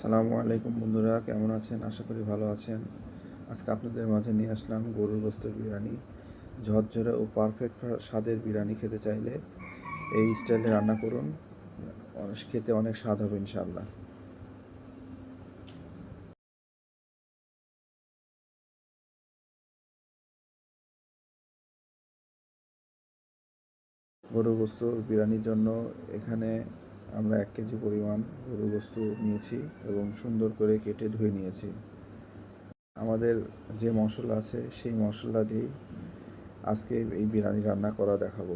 সালামু আলাইকুম বন্ধুরা, কেমন আছেন? আশা করি ভালো আছেন। আজকে আপনাদের মাঝে নিয়ে আসলাম গরুর গোস্তের বিরিয়ানি। ঝরঝরে ও পারফেক্ট স্বাদের বিরিয়ানি খেতে চাইলে এই স্টাইলে রান্না করুন। খেতে অনেক স্বাদ হবে ইনশাআল্লাহ। গরুর গোস্ত বিরিয়ানির জন্য এখানে আমরা এক কেজি পরিমাণ গরুর গোস্ত নিয়েছি এবং সুন্দর করে কেটে ধুয়ে নিয়েছি। আমাদের যে মশলা আছে, সেই মশলা দিয়ে আজকে এই বিরিয়ানি রান্না করা দেখাবো।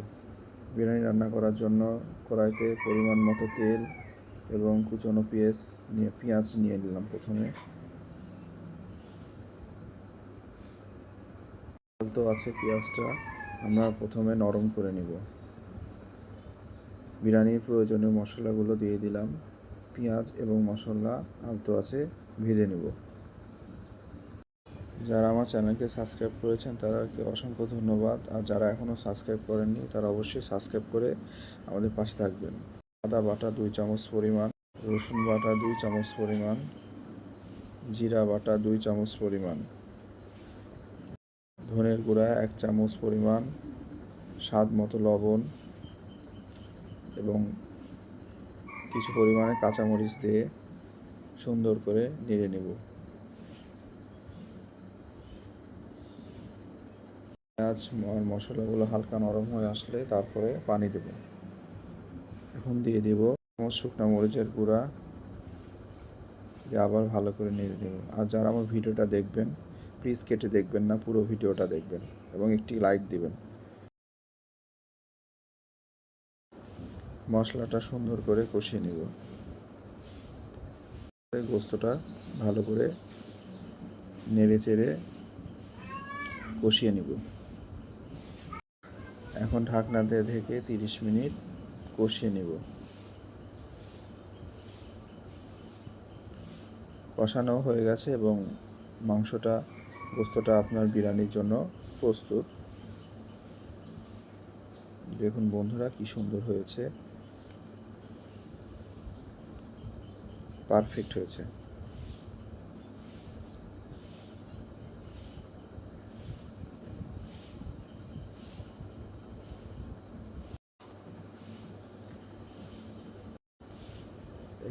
বিরিয়ানি রান্না করার জন্য কড়াইতে পরিমাণ মতো তেল এবং কুচনো পেঁয়াজ নিয়ে পেঁয়াজ নিয়ে নিলাম প্রথমে। তো আছে পেঁয়াজটা, আমরা প্রথমে নরম করে নিব। বিরিয়ানির প্রয়োজনীয় মশলাগুলো দিয়ে দিলাম। পেঁয়াজ এবং মশলা আলতো আছে, ভেজে নেব। যারা আমার চ্যানেলকে সাবস্ক্রাইব করেছেন, তাদেরকে অসংখ্য ধন্যবাদ। আর যারা এখনও সাবস্ক্রাইব করেননি, তারা অবশ্যই সাবস্ক্রাইব করে আমাদের পাশে থাকবেন। আদা বাটা দুই চামচ পরিমাণ, রসুন বাটা দুই চামচ পরিমাণ, জিরা বাটা দুই চামচ পরিমাণ, ধনের গুঁড়া এক চামচ পরিমাণ, স্বাদ মতো লবণ এবং কিছু পরিমাণে কাঁচামরিচ দিয়ে সুন্দর করে নেড়ে নেব। পেঁয়াজ আর মশলাগুলো হালকা নরম হয়ে আসলে তারপরে পানি দেব। এখন দিয়ে দেব শুকনা মরিচের গুঁড়া। দিয়ে আবার ভালো করে নেড়ে দেব আর যারা আমার ভিডিওটা দেখবেন প্লিজ কেটে দেখবেন না, পুরো ভিডিওটা দেখবেন এবং একটি লাইক দিবেন। মশলাটা সুন্দর করে কষিয়ে নিব। গোস্তটা ভালো করে নেড়ে চেড়ে কষিয়ে নিব। এখন ঢাকনা দিয়ে ঢেকে তিরিশ মিনিট কষিয়ে নিব। কষানো হয়ে গেছে এবং মাংসটা, গোস্তটা আপনার বিরিয়ানির জন্য প্রস্তুত। দেখুন বন্ধুরা কি সুন্দর হয়েছে। পারফেক্ট হয়েছে।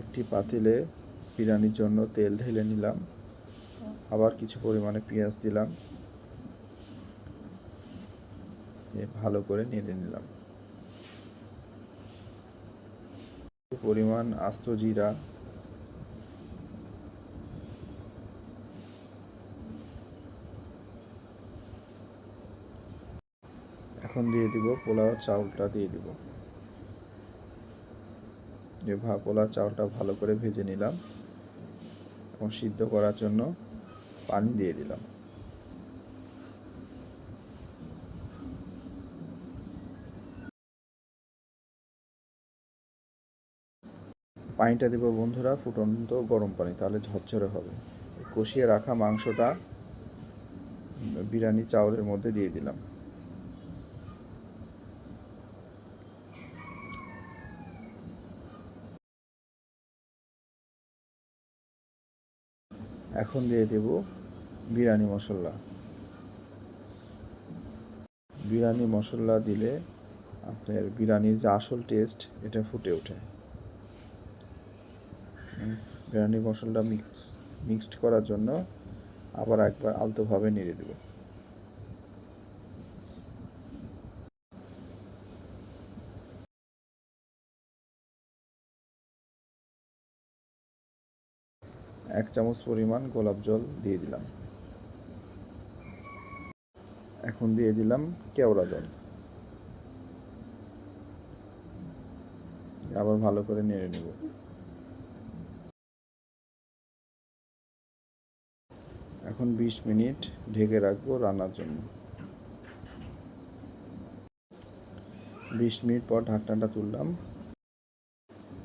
একটি পাতিলে বিরিয়ানির জন্য তেল ঢেলে নিলাম। আবার কিছু পরিমাণে পেঁয়াজ দিলাম। ভালো করে নেড়ে নিলাম। পরিমাণ আস্ত জিরা এখন দিয়ে দিব, পোলাও চাউলটা দিয়ে দিব। যে ভা, পোলাও চাউলটা ভালো করে ভেজে নিলাম এবং সিদ্ধ করার জন্য পানি দিয়ে দিলাম। পানিটা দেবো বন্ধুরা ফুটন্ত গরম পানি, তাহলে ঝরঝরে হবে। কষিয়ে রাখা মাংসটা বিরিয়ানি চাউলের মধ্যে দিয়ে দিলাম। এখন দিয়ে দেব বিরিয়ানি মশলা। বিরিয়ানি মশলা দিলে আপনার বিরিয়ানির যে আসল টেস্ট এটা ফুটে ওঠে। বিরিয়ানি মশলাটা মিক্স মিক্সড করার জন্য আবার একবার আলতোভাবে নেড়ে দেব। এক চামচ পরিমাণ গোলাপ জল দিয়ে দিলাম। এখন দিয়ে দিলাম কেওড়া জল। আবার ভালো করে নেড়ে নেব। এখন বিশ মিনিট ঢেকে রাখব রান্নার জন্য। বিশ মিনিট পর ঢাকনাটা তুললাম।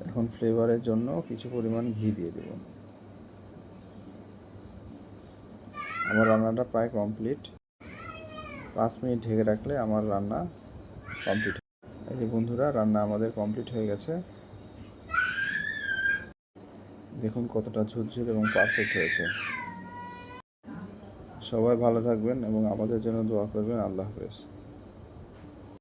এখন ফ্লেভারের জন্য কিছু পরিমাণ ঘি দিয়ে দেব। আমার রান্নাটা প্রায় কমপ্লিট পাঁচ মিনিট ঢেকে রাখলে আমার রান্না কমপ্লিট এই যে বন্ধুরা, রান্না আমাদের কমপ্লিট হয়ে গেছে। দেখুন কতটা ঝুরঝুর এবং পারফেক্ট হয়েছে। সবাই ভালো থাকবেন এবং আমাদের জন্য দোয়া করবেন। আল্লাহ হাফেজ।